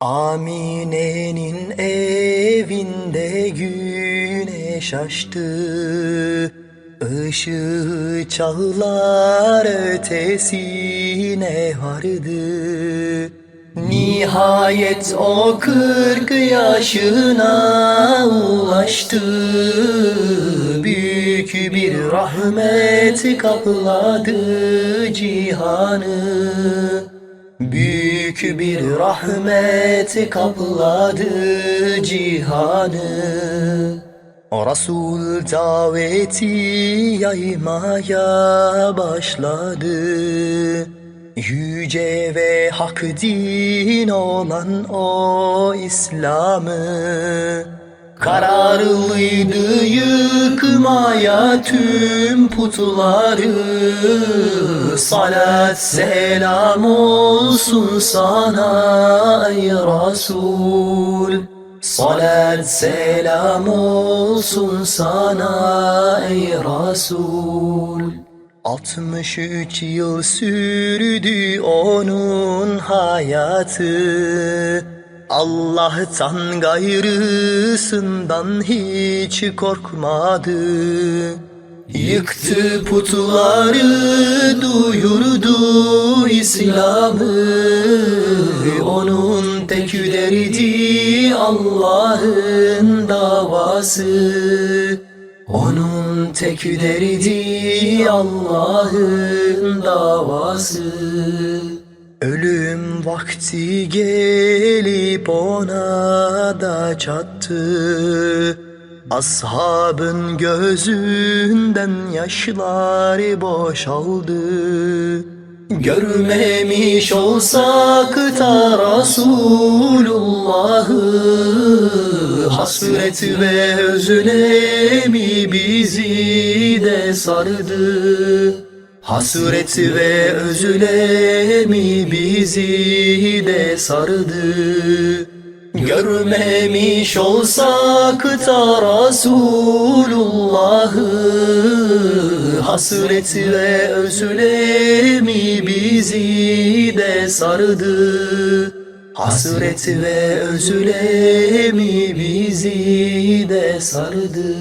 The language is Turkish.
Amine'nin evinde güneş açtı. Işığı çağlar ötesine vardı. Nihayet o kırk yaşına ulaştı. Büyük bir rahmet kapladı cihanı. Büyük bir rahmet kapladı cihanı. Resul daveti yaymaya başladı. Yüce ve hak din olan o İslam'ı Kararlıydı yıkmaya tüm putları Salat selam olsun sana ey Resul Salat selam olsun sana ey Resul 63 yıl sürdü onun hayatı Allah'tan gayrısından hiç korkmadı. Yıktı putları duyurdu İslam'ı. Onun tek derdi Allah'ın davası. Onun tek derdi Allah'ın davası Ölüm vakti gelip ona da çattı. Ashabın gözünden yaşlar boşaldı. Görmemiş olsak da Resulullah'ı Hasret ve özlemi bizi de sardı Hasret ve özlemi bizi de sardı. Görmemiş olsak da Resulullah'ı Hasret ve özlemi bizi de sardı. Hasret ve özlemi bizi de sardı